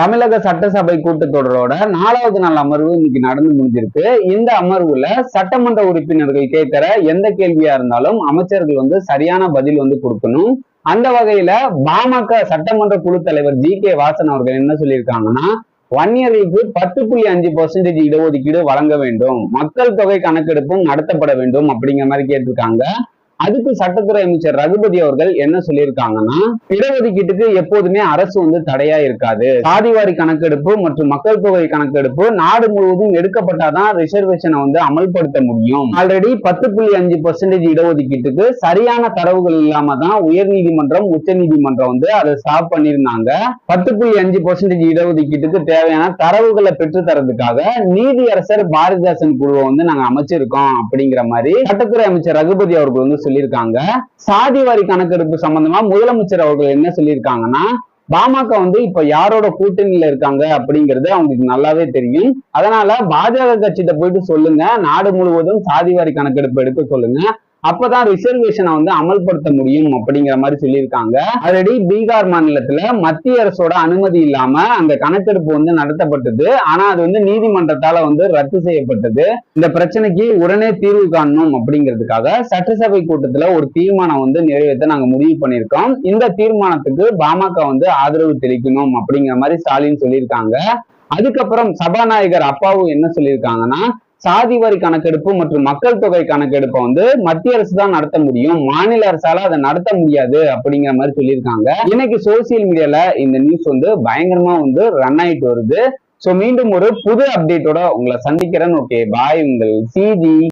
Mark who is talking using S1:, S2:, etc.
S1: தமிழக சட்டசபை கூட்டத்தொடரோட நாலாவது நாள் அமர்வு இன்னைக்கு நடந்து முடிஞ்சிருக்கு. இந்த அமர்வுல சட்டமன்ற உறுப்பினர்கள் கேட்கிற எந்த கேள்வியா இருந்தாலும் அமைச்சர்கள் வந்து சரியான பதில் வந்து கொடுக்கணும். அந்த வகையில பாமக சட்டமன்ற குழு தலைவர் ஜி கே வாசன் அவர்கள் என்ன சொல்லியிருக்காங்கன்னா வன்னியர்களுக்கு பத்து புள்ளி அஞ்சு பர்சன்டேஜ் இடஒதுக்கீடு வழங்க வேண்டும். மக்கள் தொகை கணக்கெடுப்பும் நடத்தப்பட வேண்டும் அப்படிங்கிற மாதிரி கேட்டிருக்காங்க. அதுக்கு சட்டத்துறை அமைச்சர் ரகுபதி அவர்கள் என்ன சொல்லியிருக்காங்கன்னா இடஒதுக்கீட்டுக்கு எப்போதுமே அரசு வந்து தடையா இருக்காது. சாதிவாரி கணக்கெடுப்பு மற்றும் மக்கள் தொகை கணக்கெடுப்பு நாடு முழுவதும் எடுக்கப்பட்டாதான் ரிசர்வேஷனை வந்து அமல்படுத்த முடியும். ஆல்ரெடி பத்து புள்ளி அஞ்சு பர்சன்டேஜ் இடஒதுக்கீட்டுக்கு சரியான தரவுகள் இல்லாம தான் உயர்நீதிமன்றம் உச்ச நீதிமன்றம் வந்து அதை ஸ்டாப் பண்ணியிருந்தாங்க. பத்து புள்ளி அஞ்சு பர்சன்டேஜ் இடஒதுக்கீட்டுக்கு தேவையான தரவுகளை பெற்று தரதுக்காக நீதியரசர் பாரதிதாசன் குழுவை வந்து நாங்க அமைச்சிருக்கோம் அப்படிங்கிற மாதிரி சட்டத்துறை அமைச்சர் ரகுபதி அவர்கள் வந்து சொல்லியிருக்காங்க. சாதி வாரி கணக்கெடுப்பு சம்பந்தமா முதலமைச்சர் அவர்கள் என்ன சொல்லியிருக்காங்கன்னா பாமக வந்து இப்ப யாரோட கூட்டணியில இருக்காங்க அப்படிங்கிறது அவங்களுக்கு நல்லாவே தெரியும். அதனால பாஜக கட்சிகிட்ட போயிட்டு சொல்லுங்க. நாடு முழுவதும் சாதி வாரி கணக்கெடுப்பு எடுக்க சொல்லுங்க. அப்பதான் ரிசர்வேஷனை வந்து அமல்படுத்த முடியும் அப்படிங்கிற மாதிரி சொல்லியிருக்காங்க. ஆல்ரெடி பீகார் மாநிலத்துல மத்திய அரசோட அனுமதி இல்லாம அந்த கணக்கெடுப்பு வந்து நடத்தப்பட்டது. ஆனா அது வந்து நீதிமன்றத்தால வந்து ரத்து செய்யப்பட்டது. இந்த பிரச்சனைக்கு உடனே தீர்வு காணணும் அப்படிங்கிறதுக்காக சட்டசபை கூட்டத்துல ஒரு தீர்மானம் வந்து நிறைவேற்ற நாங்க முடிவு பண்ணியிருக்கோம். இந்த தீர்மானத்துக்கு பாமக வந்து ஆதரவு தெளிக்கணும் அப்படிங்கிற மாதிரி ஸ்டாலின் சொல்லியிருக்காங்க. அதுக்கப்புறம் சபாநாயகர் அப்பாவு என்ன சொல்லியிருக்காங்கன்னா சாதி வரி கணக்கெடுப்பு மற்றும் மக்கள் தொகை கணக்கெடுப்பை வந்து மத்திய அரசு தான் நடத்த முடியும். மாநில அரசால அதை நடத்த முடியாது அப்படிங்கிற மாதிரி சொல்லியிருக்காங்க. இன்னைக்கு சோசியல் மீடியால இந்த நியூஸ் வந்து பயங்கரமா வந்து ரன் ஆயிட்டு வருது. சோ மீண்டும் ஒரு புது அப்டேட்டோட உங்களை சந்திக்கிறேன். ஓகே பாய் உங்கள் சிஜி